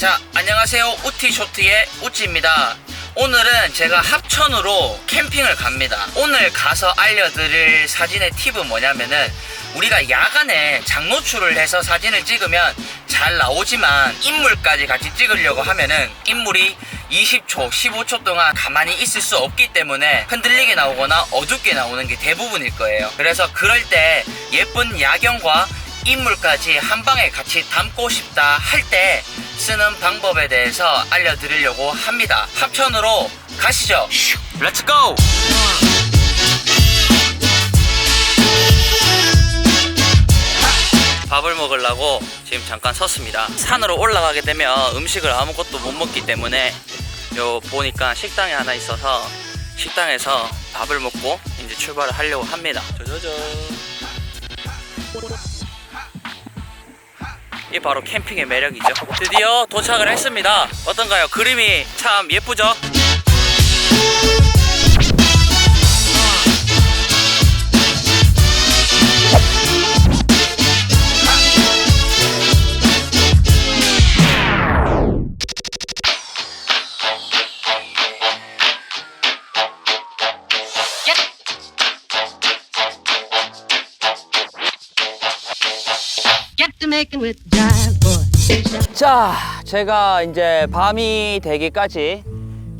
자, 안녕하세요. 우티쇼트의 우찌입니다. 오늘은 제가 합천으로 캠핑을 갑니다. 오늘 가서 알려드릴 사진의 팁은 뭐냐면은 우리가 야간에 장노출을 해서 사진을 찍으면 잘 나오지만 인물까지 같이 찍으려고 하면은 인물이 20초, 15초 동안 가만히 있을 수 없기 때문에 흔들리게 나오거나 어둡게 나오는 게 대부분일 거예요. 그래서 그럴 때 예쁜 야경과 인물까지 한 방에 같이 담고 싶다 할 때 쓰는 방법에 대해서 알려드리려고 합니다. 합천으로 가시죠. 렛츠 고! 밥을 먹으려고 지금 잠깐 섰습니다. 산으로 올라가게 되면 음식을 아무것도 못 먹기 때문에 요 보니까 식당이 하나 있어서 식당에서 밥을 먹고 이제 출발을 하려고 합니다. 저저저. 이 바로 캠핑의 매력이죠. 드디어 도착을 했습니다. 어떤가요? 그림이 참 예쁘죠? 자, 제가 이제 밤이 되기까지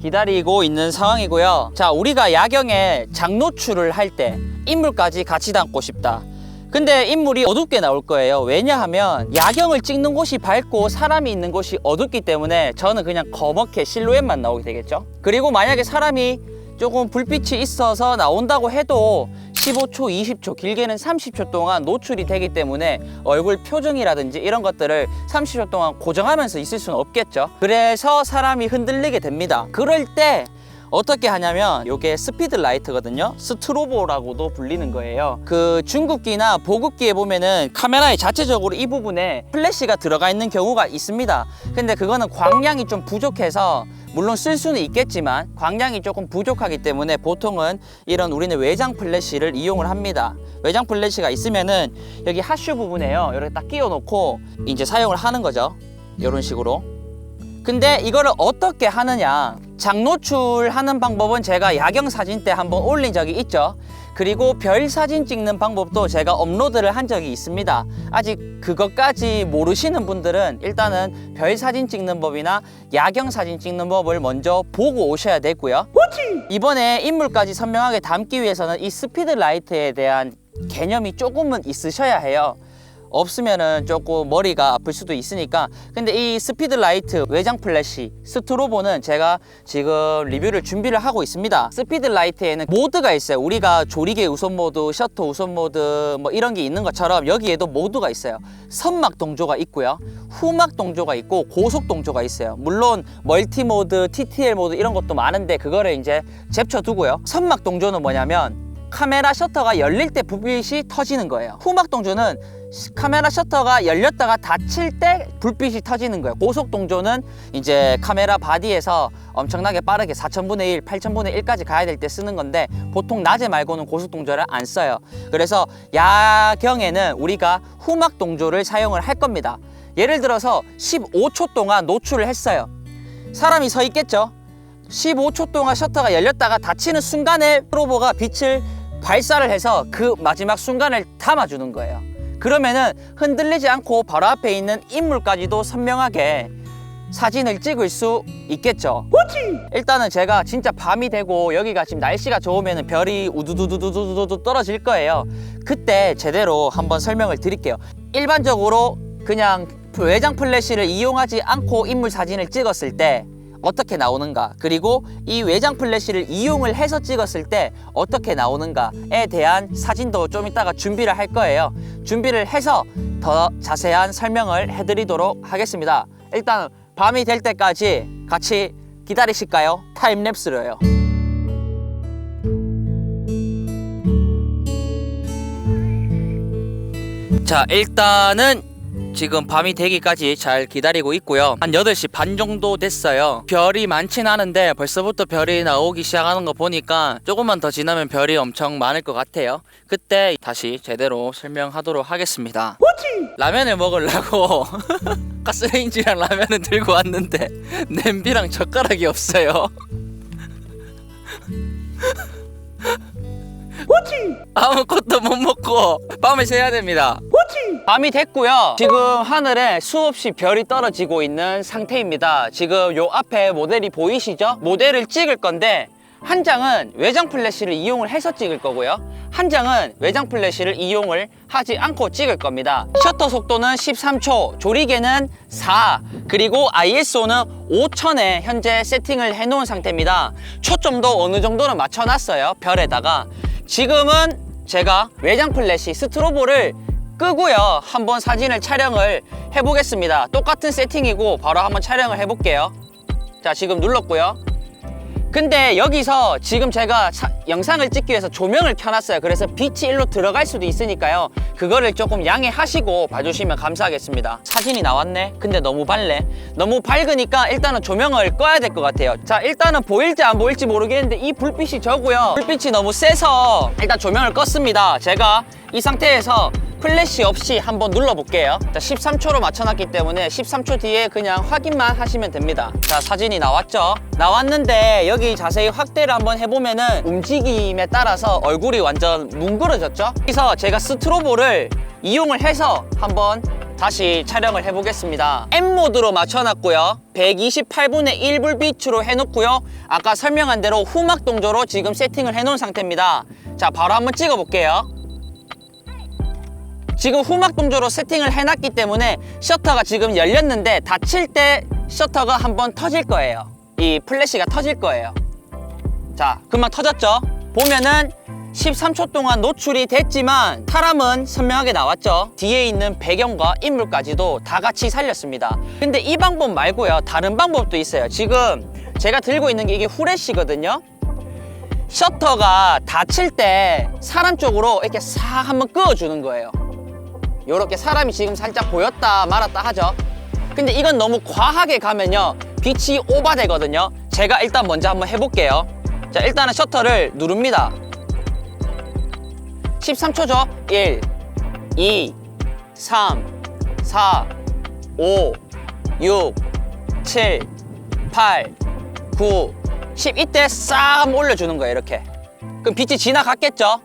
기다리고 있는 상황이고요. 자, 우리가 야경에 장노출을 할 때 인물까지 같이 담고 싶다. 근데 인물이 어둡게 나올 거예요. 왜냐하면 야경을 찍는 곳이 밝고 사람이 있는 곳이 어둡기 때문에 저는 그냥 거먹게 실루엣만 나오게 되겠죠. 그리고 만약에 사람이 조금 불빛이 있어서 나온다고 해도 15초, 20초, 길게는 30초 동안 노출이 되기 때문에 얼굴 표정이라든지 이런 것들을 30초 동안 고정하면서 있을 수는 없겠죠. 그래서 사람이 흔들리게 됩니다. 그럴 때 어떻게 하냐면 이게 스피드 라이트거든요. 스트로보라고도 불리는 거예요. 그 중국기나 보급기에 보면은 카메라에 자체적으로 이 부분에 플래시가 들어가 있는 경우가 있습니다. 근데 그거는 광량이 좀 부족해서 물론 쓸 수는 있겠지만 광량이 조금 부족하기 때문에 보통은 이런 우리는 외장 플래시를 이용을 합니다. 외장 플래시가 있으면은 여기 하슈 부분에요. 이렇게 딱 끼워 놓고 이제 사용을 하는 거죠. 이런 식으로. 근데 이거를 어떻게 하느냐 장노출 하는 방법은 제가 야경 사진 때 한번 올린 적이 있죠. 그리고 별 사진 찍는 방법도 제가 업로드를 한 적이 있습니다. 아직 그것까지 모르시는 분들은 일단은 별 사진 찍는 법이나 야경 사진 찍는 법을 먼저 보고 오셔야 되고요. 이번에 인물까지 선명하게 담기 위해서는 이 스피드 라이트에 대한 개념이 조금은 있으셔야 해요 없으면은 조금 머리가 아플 수도 있으니까. 근데 이 스피드 라이트 외장 플래시 스트로보는 제가 지금 리뷰를 준비를 하고 있습니다. 스피드 라이트에는 모드가 있어요. 우리가 조리개 우선 모드 셔터 우선 모드 뭐 이런 게 있는 것처럼 여기에도 모드가 있어요. 선막 동조가 있고요. 후막 동조가 있고 고속 동조가 있어요. 물론 멀티 모드 TTL 모드 이런 것도 많은데 그거를 이제 제쳐 두고요. 선막 동조는 뭐냐면 카메라 셔터가 열릴 때 불빛이 터지는 거예요. 후막 동조는 시- 카메라 셔터가 열렸다가 닫힐 때 불빛이 터지는 거예요. 고속 동조는 이제 카메라 바디에서 엄청나게 빠르게 4천분의 1, 8천분의 1까지 가야 될 때 쓰는 건데 보통 낮에 말고는 고속 동조를 안 써요. 그래서 야경에는 우리가 후막 동조를 사용을 할 겁니다. 예를 들어서 15초 동안 노출을 했어요. 사람이 서 있겠죠? 15초 동안 셔터가 열렸다가 닫히는 순간에 프로보가 빛을 발사를 해서 그 마지막 순간을 담아주는 거예요. 그러면은 흔들리지 않고 바로 앞에 있는 인물까지도 선명하게 사진을 찍을 수 있겠죠. 일단은 제가 진짜 밤이 되고 여기가 지금 날씨가 좋으면 별이 우두두두두두두 떨어질 거예요. 그때 제대로 한번 설명을 드릴게요. 일반적으로 그냥 외장 플래시를 이용하지 않고 인물 사진을 찍었을 때 어떻게 나오는가? 그리고 이 외장 플래시를 이용을 해서 찍었을 때 어떻게 나오는가에 대한 사진도 좀 이따가 준비를 할 거예요. 준비를 해서 더 자세한 설명을 해드리도록 하겠습니다. 일단 밤이 될 때까지 같이 기다리실까요? 타임랩스로요. 자 일단은 지금 밤이 되기까지 잘 기다리고 있고요. 한 8시 반 정도 됐어요. 별이 많진 않은데 벌써부터 별이 나오기 시작하는 거 보니까 조금만 더 지나면 별이 엄청 많을 것 같아요. 그때 다시 제대로 설명하도록 하겠습니다. 라면을 먹으려고 가스레인지랑 라면을 들고 왔는데 냄비랑 젓가락이 없어요. 아무것도 못 먹고 밤을 새야 됩니다. 밤이 됐고요. 지금 하늘에 수없이 별이 떨어지고 있는 상태입니다. 지금 요 앞에 모델이 보이시죠? 모델을 찍을 건데 한 장은 외장 플래시를 이용을 해서 찍을 거고요. 한 장은 외장 플래시를 이용을 하지 않고 찍을 겁니다. 셔터 속도는 13초, 조리개는 4, 그리고 ISO는 5000에 현재 세팅을 해놓은 상태입니다. 초점도 어느 정도는 맞춰놨어요. 별에다가. 지금은 제가 외장 플래시 스트로보를 끄고요. 한번 사진을 촬영을 해보겠습니다. 똑같은 세팅이고 바로 한번 촬영을 해볼게요. 자, 지금 눌렀고요. 근데 여기서 지금 제가 사- 영상을 찍기 위해서 조명을 켜놨어요. 그래서 빛이 일로 들어갈 수도 있으니까요. 그거를 조금 양해하시고 봐주시면 감사하겠습니다. 사진이 나왔네. 근데 너무 밝네. 너무 밝으니까 일단은 조명을 꺼야 될 것 같아요. 자, 일단은 보일지 안 보일지 모르겠는데 이 불빛이 저고요. 불빛이 너무 세서 일단 조명을 껐습니다. 제가 이 상태에서 플래시 없이 한번 눌러볼게요. 자, 13초로 맞춰놨기 때문에 13초 뒤에 그냥 확인만 하시면 됩니다. 자, 사진이 나왔죠? 나왔는데 여기 자세히 확대를 한번 해보면은 움직임에 따라서 얼굴이 완전 뭉그러졌죠? 그래서 제가 스트로보를 이용을 해서 한번 다시 촬영을 해보겠습니다. M 모드로 맞춰놨고요. 128분의 1불 빛으로 해놓고요. 아까 설명한 대로 후막 동조로 지금 세팅을 해놓은 상태입니다. 자, 바로 한번 찍어볼게요. 지금 후막 동조로 세팅을 해놨기 때문에 셔터가 지금 열렸는데 닫힐 때 셔터가 한번 터질 거예요. 이 플래시가 터질 거예요. 자, 금방 터졌죠? 보면은 13초 동안 노출이 됐지만 사람은 선명하게 나왔죠. 뒤에 있는 배경과 인물까지도 다 같이 살렸습니다. 근데 이 방법 말고요. 다른 방법도 있어요. 지금 제가 들고 있는 게 이게 후레쉬거든요. 셔터가 닫힐 때 사람 쪽으로 이렇게 싹 한번 끄어주는 거예요. 요렇게 사람이 지금 살짝 보였다 말았다 하죠. 근데 이건 너무 과하게 가면요. 빛이 오버되거든요. 제가 일단 먼저 한번 해볼게요. 자, 일단은 셔터를 누릅니다. 13초죠? 1, 2, 3, 4, 5, 6, 7, 8, 9, 10. 이때 싹 올려주는 거예요, 이렇게. 그럼 빛이 지나갔겠죠?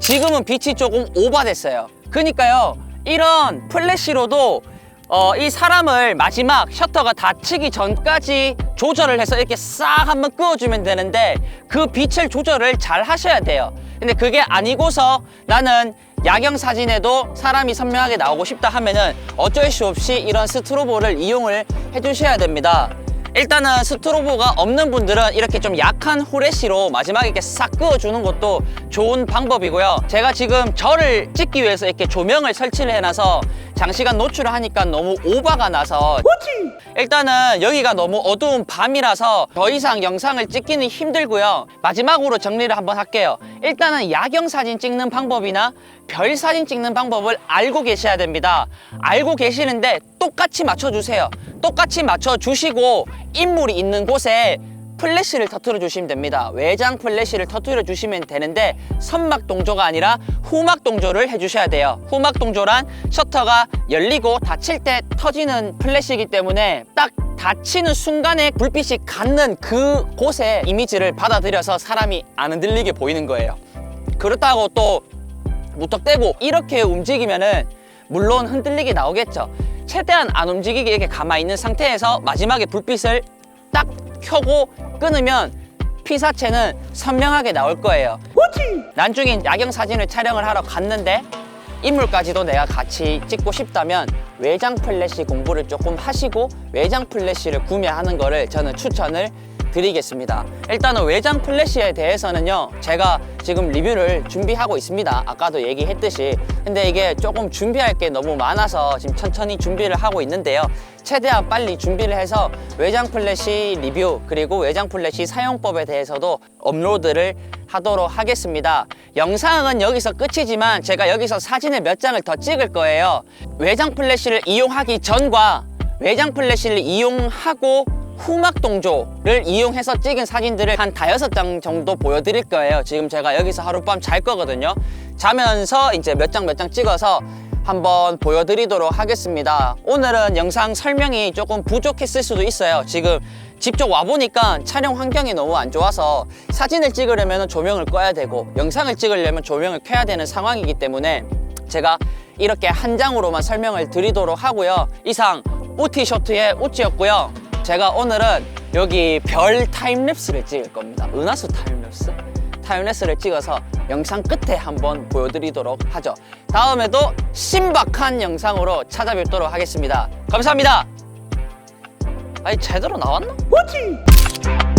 지금은 빛이 조금 오버됐어요. 그러니까요, 이런 플래시로도 어, 이 사람을 마지막 셔터가 닫히기 전까지 조절을 해서 이렇게 싹 한번 끄어주면 되는데 그 빛을 조절을 잘 하셔야 돼요. 근데 그게 아니고서 나는 야경 사진에도 사람이 선명하게 나오고 싶다 하면은 어쩔 수 없이 이런 스트로보를 이용을 해주셔야 됩니다. 일단은 스트로보가 없는 분들은 이렇게 좀 약한 후레쉬로 마지막에 이렇게 싹 그어주는 것도 좋은 방법이고요. 제가 지금 저를 찍기 위해서 이렇게 조명을 설치를 해놔서 장시간 노출을 하니까 너무 오바가 나서 일단은 여기가 너무 어두운 밤이라서 더 이상 영상을 찍기는 힘들고요. 마지막으로 정리를 한번 할게요. 일단은 야경 사진 찍는 방법이나 별 사진 찍는 방법을 알고 계셔야 됩니다. 알고 계시는데 똑같이 맞춰주세요. 똑같이 맞춰주시고 인물이 있는 곳에 플래시를 터트려 주시면 됩니다. 외장 플래시를 터트려 주시면 되는데 선막 동조가 아니라 후막 동조를 해주셔야 돼요. 후막 동조란 셔터가 열리고 닫힐 때 터지는 플래시이기 때문에 딱 닫히는 순간에 불빛이 갖는 그 곳에 이미지를 받아들여서 사람이 안 흔들리게 보이는 거예요. 그렇다고 또 무턱대고 이렇게 움직이면은 물론 흔들리게 나오겠죠. 최대한 안 움직이게 이렇게 가만히 있는 상태에서 마지막에 불빛을 딱 켜고 끊으면 피사체는 선명하게 나올 거예요. 난중에 야경 사진을 촬영을 하러 갔는데 인물까지도 내가 같이 찍고 싶다면 외장 플래시 공부를 조금 하시고 외장 플래시를 구매하는 거를 저는 추천을 드리겠습니다. 일단은 외장 플래시에 대해서는요, 제가 지금 리뷰를 준비하고 있습니다. 아까도 얘기했듯이. 근데 이게 조금 준비할 게 너무 많아서 지금 천천히 준비를 하고 있는데요. 최대한 빨리 준비를 해서 외장 플래시 리뷰 그리고 외장 플래시 사용법에 대해서도 업로드를 하도록 하겠습니다. 영상은 여기서 끝이지만 제가 여기서 사진을 몇 장을 더 찍을 거예요. 외장 플래시를 이용하기 전과 외장 플래시를 이용하고 후막 동조를 이용해서 찍은 사진들을 한 다여섯 장 정도 보여드릴 거예요. 지금 제가 여기서 하룻밤 잘 거거든요. 자면서 이제 몇 장 몇 장 찍어서 한번 보여드리도록 하겠습니다. 오늘은 영상 설명이 조금 부족했을 수도 있어요. 지금 직접 와보니까 촬영 환경이 너무 안 좋아서 사진을 찍으려면 조명을 꺼야 되고 영상을 찍으려면 조명을 켜야 되는 상황이기 때문에 제가 이렇게 한 장으로만 설명을 드리도록 하고요. 이상 우티 쇼트의 우찌였고요. 제가 오늘은 여기 별 타임랩스를 찍을 겁니다. 은하수 타임랩스? 타임랩스를 찍어서 영상 끝에 한번 보여드리도록 하죠. 다음에도 신박한 영상으로 찾아뵙도록 하겠습니다. 감사합니다. 아니 제대로 나왔나? 어?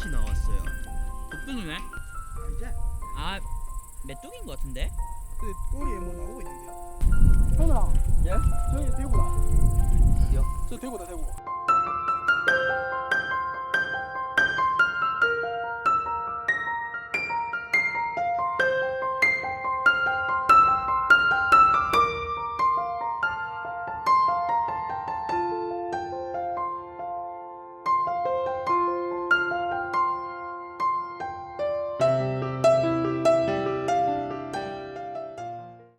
연가시 나왔어요. 아 이제 아 메뚜기인 것 같은데? 그 꼬리에 뭐 나오고 있는데요. 현우랑 예? 저희 대구다. 어디요? 저 대구다 대구.